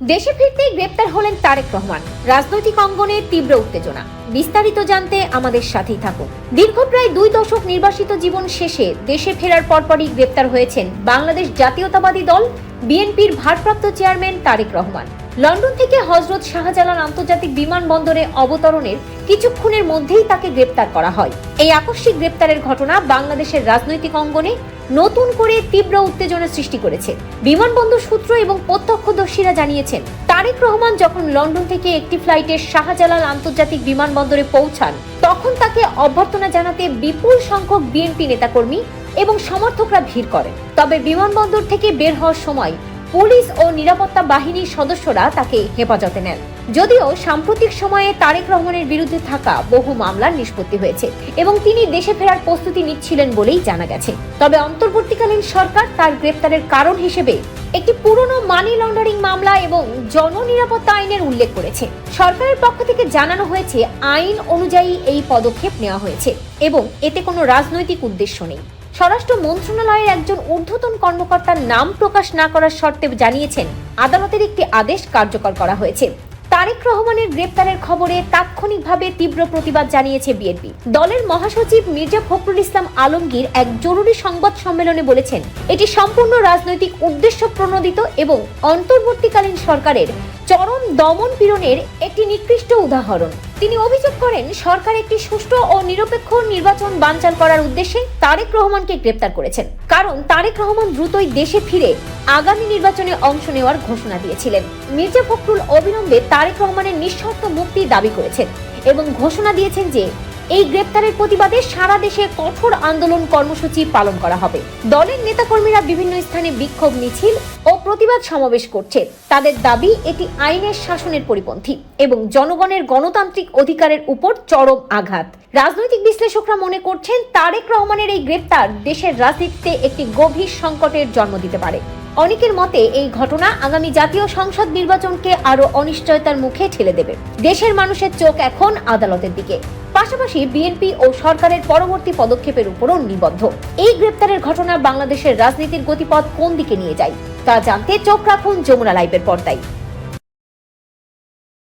দেশে ফিরতেই গ্রেপ্তার হলেন তারেক রহমান। রাজনৈতিক অঙ্গনে তীব্র উত্তেজনা। বিস্তারিত জানতে আমাদের সাথেই থাকুন। দীর্ঘ প্রায় দুই দশক নির্বাসিত জীবন শেষে দেশে ফেরার পরপরই গ্রেপ্তার হয়েছেন বাংলাদেশ জাতীয়তাবাদী দল, বিএনপির ভারপ্রাপ্ত চেয়ারম্যান তারেক রহমান। লন্ডন থেকে হজরত শাহজালাল আন্তর্জাতিক বিমানবন্দরে অবতরণের কিছুক্ষণের মধ্যেই তাকে গ্রেপ্তার করা হয়। এই আকস্মিক গ্রেপ্তারের ঘটনা বাংলাদেশের রাজনৈতিক অঙ্গনে নতুন করে তীব্র উত্তেজনা সৃষ্টি করেছে। বিমানবন্দর সূত্র এবং প্রত্যক্ষদর্শীরা জানিয়েছেন, তারেক রহমান যখন লন্ডন থেকে একটি ফ্লাইটে শাহজালাল আন্তর্জাতিক বিমানবন্দরে পৌঁছান, তখন তাকে অভ্যর্থনা জানাতে বিপুল সংখ্যক বিএনপি নেতাকর্মী এবং সমর্থকরা ভিড় করেন। তবে বিমানবন্দর থেকে বের হওয়ার সময় পুলিশ ও নিরাপত্তা বাহিনীর সদস্যরা তাকে হেফাজতে নেন। যদিও সাম্প্রতিক সময়ে তারেক রহমানের বিরুদ্ধে থাকা বহু মামলার নিষ্পত্তি হয়েছে এবং তিনি দেশে ফেরার প্রস্তুতি নিচ্ছিলেন বলেই জানা গেছে। তবে অন্তর্বর্তীকালীন সরকার তার গ্রেপ্তারের কারণ হিসেবে একটি পুরনো মানি লন্ডারিং মামলা এবং জননিরাপত্তা আইনের উল্লেখ করেছে। সরকারের পক্ষ থেকে জানানো হয়েছে, আইন অনুযায়ী এই পদক্ষেপ নেওয়া হয়েছে এবং এতে কোনো রাজনৈতিক উদ্দেশ্য নেই। স্বরাষ্ট্র মন্ত্রণালয়ের একজন ঊর্ধ্বতন কর্মকর্তার নাম প্রকাশ না করার শর্তে জানিয়েছেন, আদালতের একটি আদেশ কার্যকর করা হয়েছে। তারেক রহমানের গ্রেপ্তারের খবরে তাৎক্ষণিকভাবে তীব্র প্রতিবাদ জানিয়েছে বিএনপি। দলের মহাসচিব মির্জা ফখরুল ইসলাম আলমগীর এক জরুরি সংবাদ সম্মেলনে বলেছেন, এটি সম্পূর্ণ রাজনৈতিক উদ্দেশ্য প্রণোদিত এবং অন্তর্বর্তীকালীন সরকারের চরম দমন পীড়নের একটি নিকৃষ্ট উদাহরণ। তিনি অভিযোগ করেন, সরকার একটি সুষ্ঠু ও নিরপেক্ষ নির্বাচন বানচাল করার উদ্দেশ্যে তারেক রহমানকে গ্রেপ্তার করেছেন। কারণ তারেক রহমান দ্রুতই দেশে ফিরে আগামী নির্বাচনে অংশ নেওয়ার ঘোষণা দিয়েছিলেন। মির্জা ফখরুল অবিলম্বে তারেক রহমানের নিঃশর্ত মুক্তি দাবি করেছেন এবং ঘোষণা দিয়েছেন যে এই গ্রেপ্তারের প্রতিবাদে সারা দেশে কঠোর আন্দোলন কর্মসূচি পালন করা হবে। দলের নেতাকর্মীরা বিভিন্ন স্থানে বিক্ষোভ, মিছিল ও প্রতিবাদ সমাবেশ করছে। তাদের দাবি, এটি আইনের শাসনের পরিপন্থী এবং জনগণের গণতান্ত্রিক অধিকারের উপর চরম আঘাত। রাজনৈতিক বিশ্লেষকরা মনে করছেন, তারেক রহমানের এই গ্রেপ্তার দেশের রাজনীতিতে একটি গভীর সংকটের জন্ম দিতে পারে। অনেকের মতে, এই ঘটনা আগামী জাতীয় সংসদ নির্বাচনকে আরও অনিশ্চয়তার মুখে ঠেলে দেবে। দেশের মানুষের চোখ এখন আদালতের দিকে। পাশাপাশি বিএনপি ও সরকারের পরবর্তী পদক্ষেপের উপরও নিবদ্ধ। এই গ্রেপ্তারের ঘটনা বাংলাদেশের রাজনীতির গতিপথ কোন দিকে নিয়ে যায়, তা জানতে চোখ রাখুন যমুনা লাইভের পর্দায়।